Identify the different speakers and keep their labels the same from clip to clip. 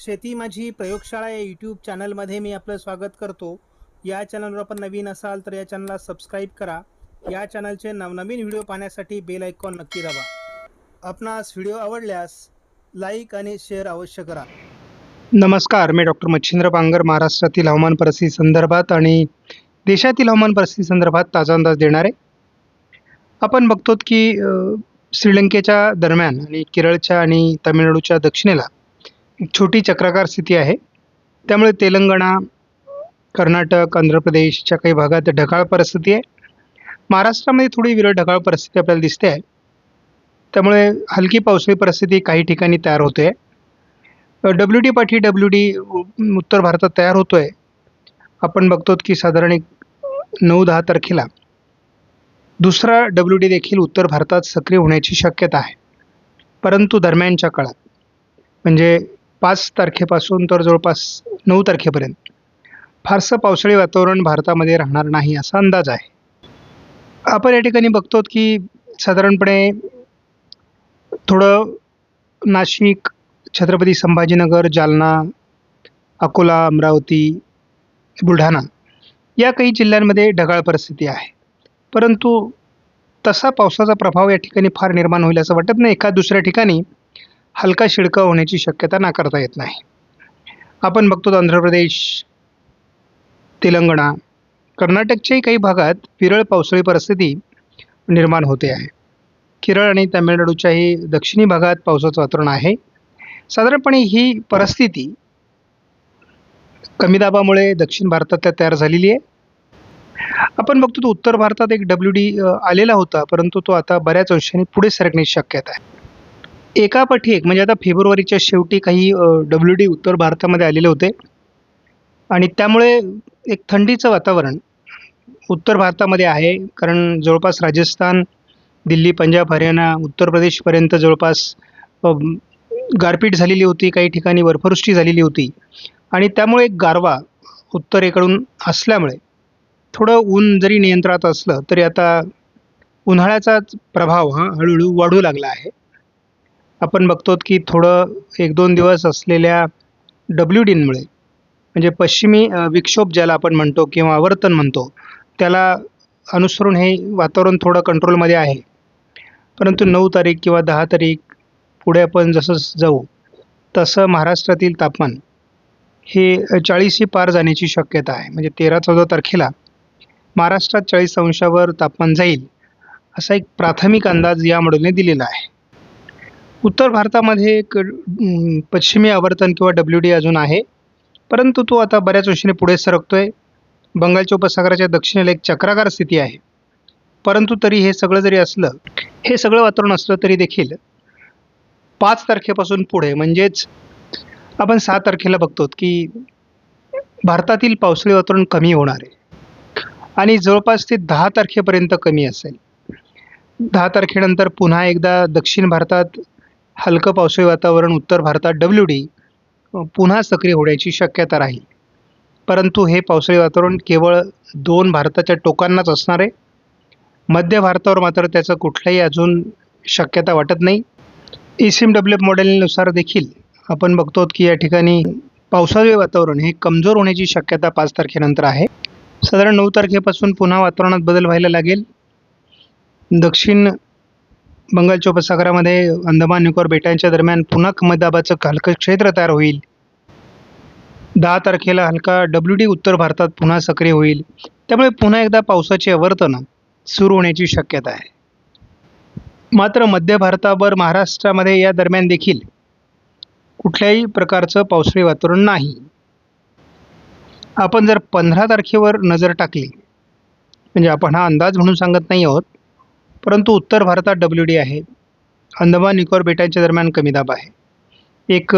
Speaker 1: शेती माझी प्रयोगशाळा या यूट्यूब चॅनलमध्ये मी आपलं स्वागत करतो. या चॅनलवर आपण नवीन असाल तर या चॅनलला सबस्क्राईब करा. या चॅनलचे नवनवीन व्हिडिओ पाहण्यासाठी बेल आयकॉन नक्की दाबा. आपणास व्हिडिओ आवडल्यास लाईक आणि शेअर अवश्य करा.
Speaker 2: नमस्कार मी डॉक्टर मच्छिंद्र बांगर महाराष्ट्रातील हवामान परिस्थिती संदर्भात आणि देशातील हवामान परिस्थिती संदर्भात ताजा अंदाज देणार. आहे आपण बघतो की श्रीलंकेच्या दरम्यान आणि केरळच्या आणि तामिळनाडूच्या दक्षिणेला छोटी चक्राकार स्थिती आहे. त्यामुळे तेलंगणा कर्नाटक आंध्र प्रदेशच्या काही भागात ढगाळ परिस्थिती आहे. महाराष्ट्रामध्ये थोडी विरळ ढगाळ परिस्थिती आपल्याला दिसते आहे. त्यामुळे हलकी पावसाळी परिस्थिती काही ठिकाणी तयार होते आहे. डब्ल्यू डी पाठी डब्ल्यू डी उत्तर भारतात तयार होतो आहे आपण बघतो की साधारण एक नऊ दहा तारखेला दुसरा डब्ल्यू डी देखील उत्तर भारतात सक्रिय होण्याची शक्यता आहे. परंतु दरम्यानच्या काळात म्हणजे पाच तारखेपासून तर जवळपास नऊ तारखेपर्यंत. फारसं पावसाळी वातावरण भारतामध्ये राहणार नाही असा अंदाज आहे. आपण या ठिकाणी बघतो की साधारणपणे थोडं नाशिक छत्रपती संभाजीनगर जालना अकोला अमरावती बुलढाणा या काही जिल्ह्यांमध्ये ढगाळ परिस्थिती आहे. परंतु तसा पावसाचा प्रभाव या ठिकाणी फार निर्माण होईल असं वाटत नाही. एका दुसऱ्या ठिकाणी हलका शिडका होण्याची शक्यता नाकारता येत नाही. आपण बघतो आंध्र प्रदेश तेलंगणा कर्नाटकच्याही काही भागात विरळ पावसाळी परिस्थिती निर्माण होते आहे. केरळ आणि तामिळनाडूच्याही दक्षिणी भागात पावसाचं वातावरण आहे. साधारणपणे ही परिस्थिती कमी दाबामुळे दक्षिण भारतात तयार झालेली आहे. आपण बघतो तो उत्तर भारतात एक डब्ल्यू डी आलेला होता परंतु तो आता बऱ्याच अंशाने पुढे सरकण्याची शक्यता आहे. एकापाठी एक म्हणजे आता फेब्रुवारीच्या शेवटी काही डब्ल्यू डी उत्तर भारतामध्ये आलेले होते. आणि त्यामुळे एक थंडीचं वातावरण उत्तर भारतामध्ये आहे. कारण जवळपास राजस्थान दिल्ली पंजाब हरियाणा उत्तर प्रदेशपर्यंत जवळपास गारपीट झालेली होती. काही ठिकाणी बर्फवृष्टी झालेली होती. आणि त्यामुळे एक गारवा उत्तरेकडून असल्यामुळे थोडं ऊन जरी नियंत्रणात असलं तरी आता उन्हाळ्याचाच प्रभाव हा हळूहळू वाढू लागला आहे. आपण बघतो की थोडं एक दोन दिवस असलेल्या डब्ल्यू डीनमुळे म्हणजे पश्चिमी विक्षोभ ज्याला आपण म्हणतो किंवा आवर्तन म्हणतो त्याला अनुसरून हे वातावरण थोडं कंट्रोलमध्ये आहे. परंतु नऊ तारीख किंवा दहा तारीख पुढे आपण जसं जाऊ तसं महाराष्ट्रातील तापमान हे चाळीसही पार जाण्याची शक्यता आहे. म्हणजे तेरा चौदा तारखेला महाराष्ट्रात चाळीस अंशावर तापमान जाईल असा एक प्राथमिक अंदाज या मॉडेलने दिलेला आहे. उत्तर भारतामध्ये एक पश्चिमी आवर्तन किंवा डब्ल्यू डी अजून आहे. परंतु तो आता बऱ्याच उशीने पुढे सरकतो आहे बंगालच्या उपसागराच्या दक्षिणेला एक चक्राकार स्थिती आहे. परंतु तरी हे सगळं जरी असलं हे सगळं वातावरण असलं तरी देखील पाच तारखेपासून पुढे म्हणजेच आपण सहा तारखेला बघतो की भारतातील पावसाळी वातावरण कमी होणार आहे. आणि जवळपास ते दहा तारखेपर्यंत कमी असेल. दहा तारखेनंतर पुन्हा एकदा दक्षिण भारतात हलकं पावसाळी वातावरण उत्तर भारतात डब्ल्यू डी पुन्हा सक्रिय होण्याची शक्यता राहील. परंतु हे पावसाळी वातावरण केवळ दोन भारताच्या टोकांनाच असणार आहे. मध्य भारतावर मात्र त्याचं कुठलंही अजून शक्यता वाटत नाही. E C M W F मॉडेलनुसार देखील आपण बघतो की या ठिकाणी पावसाळी वातावरण हे कमजोर होण्याची शक्यता पाच तारखेनंतर आहे. साधारण नऊ तारखेपासून पुन्हा वातावरणात बदल व्हायला लागेल. दक्षिण बंगालच्या उपसागरामध्ये अंदमान निकोबार बेटांच्या दरम्यान पुन्हा कमी दाबाचं हलकं क्षेत्र तयार होईल. दहा तारखेला हलका डब्ल्यू डी उत्तर भारतात पुन्हा सक्रिय होईल. त्यामुळे पुन्हा एकदा पावसाचे आवर्तन सुरू होण्याची शक्यता आहे. मात्र मध्य भारतावर महाराष्ट्रामध्ये या दरम्यान देखील कुठल्याही प्रकारचं पावसाळी वातावरण नाही. आपण जर पंधरा तारखेवर नजर टाकली म्हणजे आपण हा अंदाज म्हणून सांगत नाही आहोत परंतु उत्तर भारतात डब्ल्यू डी आहे. अंदमान निकोबार बेटांच्या दरम्यान कमी दाब आहे. एक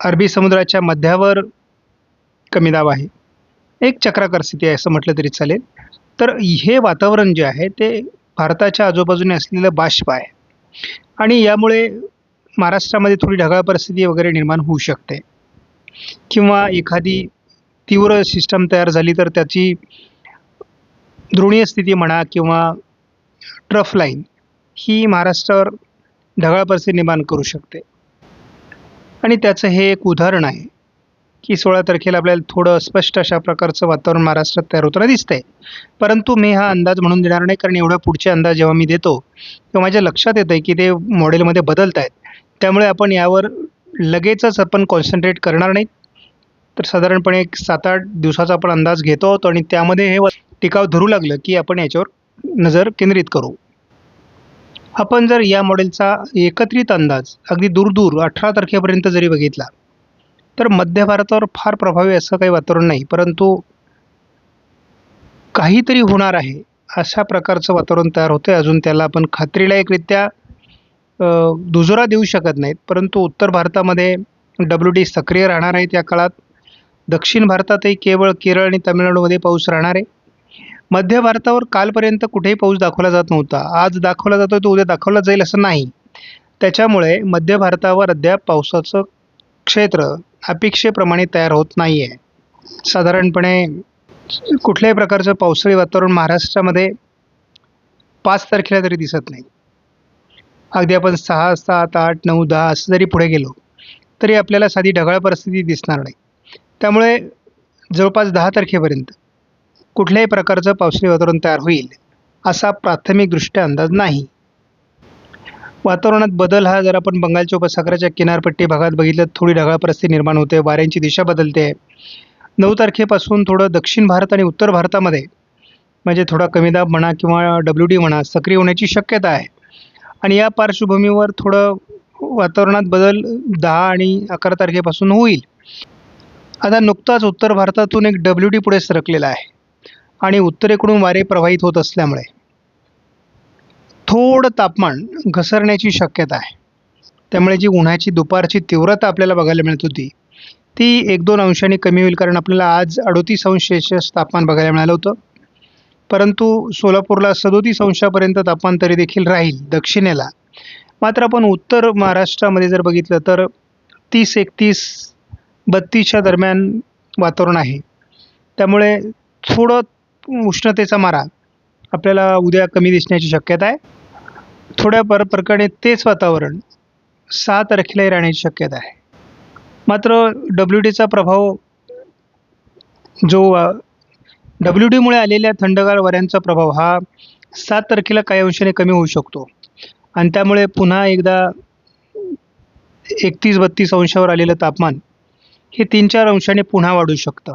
Speaker 2: अरबी समुद्राच्या मध्यावर कमी दाब आहे. एक चक्राकार स्थिती आहे असं म्हटलं तरी चालेल. तर हे वातावरण जे आहे ते भारताच्या आजूबाजूने असलेलं बाष्प आहे. आणि यामुळे महाराष्ट्रामध्ये थोडी ढगाळ परिस्थिती वगैरे निर्माण होऊ शकते. किंवा एखादी तीव्र सिस्टम तयार झाली तर त्याची द्रोणीय स्थिती म्हणा किंवा ट्रफ लाईन ही महाराष्ट्रावर ढगाळ परिस्थिती निर्माण करू शकते. आणि त्याचं हे एक उदाहरण आहे की सोळा तारखेला आपल्याला थोडं स्पष्ट अशा प्रकारचं वातावरण महाराष्ट्रात तयार होताना दिसतंय. परंतु मी हा अंदाज म्हणून देणार नाही कारण एवढा पुढचे अंदाज जेव्हा मी देतो तेव्हा माझ्या लक्षात येतं आहे की ते मॉडेलमध्ये बदलत आहेत त्यामुळे आपण यावर लगेचच आपण कॉन्सन्ट्रेट करणार नाहीत तर साधारणपणे एक सात आठ दिवसाचा आपण अंदाज घेतो आहोत आणि त्यामध्ये हे व- टिकाव धरू लागलं की आपण याच्यावर नजर केंद्रित करू. आपण जर या मॉडेलचा एकत्रित अंदाज अगदी दूर दूर अठरा तारखेपर्यंत जरी बघितला तर मध्य भारतावर फार प्रभावी असं काही वातावरण नाही परंतु काहीतरी होणार आहे अशा प्रकारचं वातावरण तयार होतं अजून त्याला आपण खात्रीलायकरित्या दुजोरा देऊ शकत नाहीत परंतु उत्तर भारतामध्ये डब्ल्यू डी सक्रिय राहणार आहे त्या काळात. दक्षिण भारतातही केवळ केरळ आणि तामिळनाडूमध्ये पाऊस राहणार आहे. मध्य भारतावर कालपर्यंत कुठेही पाऊस दाखवला जात नव्हता. आज दाखवला जातो तो उद्या दाखवला जाईल असं नाही. त्याच्यामुळे मध्य भारतावर अद्याप पावसाचं क्षेत्र अपेक्षेप्रमाणे तयार होत नाही आहे साधारणपणे कुठल्याही प्रकारचं पावसाळी वातावरण महाराष्ट्रामध्ये पाच तारखेला तरी दिसत नाही. अगदी आपण सहा सात आठ नऊ दहा असं जरी पुढे गेलो तरी आपल्याला साधी ढगाळ परिस्थिती दिसणार नाही. त्यामुळे जवळपास दहा तारखेपर्यंत कुठल्याही प्रकारचं पावसाळी वातावरण तयार होईल असा प्राथमिकदृष्ट्या अंदाज नाही. वातावरणात बदल हा जर आपण बंगालच्या उपसागराच्या किनारपट्टी भागात बघितलं तर थोडी ढगाळ परिस्थिती निर्माण होते वाऱ्यांची दिशा बदलते. नऊ तारखेपासून थोडं दक्षिण भारत आणि उत्तर भारतामध्ये म्हणजे थोडा कमी दाब म्हणा किंवा डब्ल्यू डी म्हणा सक्रिय होण्याची शक्यता आहे. आणि या पार्श्वभूमीवर थोडं वातावरणात बदल दहा आणि अकरा तारखेपासून होईल. आता नुकताच उत्तर भारतातून एक डब्ल्यू डी पुढे सरकलेला आहे. आणि उत्तरेकडून वारे प्रवाहित होत असल्यामुळे थोडं तापमान घसरण्याची शक्यता आहे. त्यामुळे जी उन्हाची दुपारची तीव्रता आपल्याला बघायला मिळत होती ती एक दोन अंशांनी कमी होईल कारण आपल्याला आज अडोतीस अंश सेल्शियस तापमान बघायला मिळालं होतं. परंतु सोलापूरला सदोतीस अंशापर्यंत तापमान तरी देखील राहील दक्षिणेला. मात्र आपण उत्तर महाराष्ट्रामध्ये जर बघितलं तर तीस एकतीस बत्तीसच्या दरम्यान वातावरण आहे. त्यामुळे थोडं उष्णतेचा मारा आपल्याला उद्या कमी दिसण्याची शक्यता आहे. थोड्या पर प्रकारे तेच वातावरण सहा तारखेलाही राहण्याची शक्यता आहे. मात्र डब्ल्यू डीचा प्रभाव जो डब्ल्यू डीमुळे आलेल्या थंडगार वाऱ्यांचा प्रभाव हा सात तारखेला काही अंशाने कमी होऊ शकतो. आणि त्यामुळे पुन्हा एकदा एकतीस बत्तीस अंशावर आलेलं तापमान हे तीन चार अंशाने पुन्हा वाढू शकतं.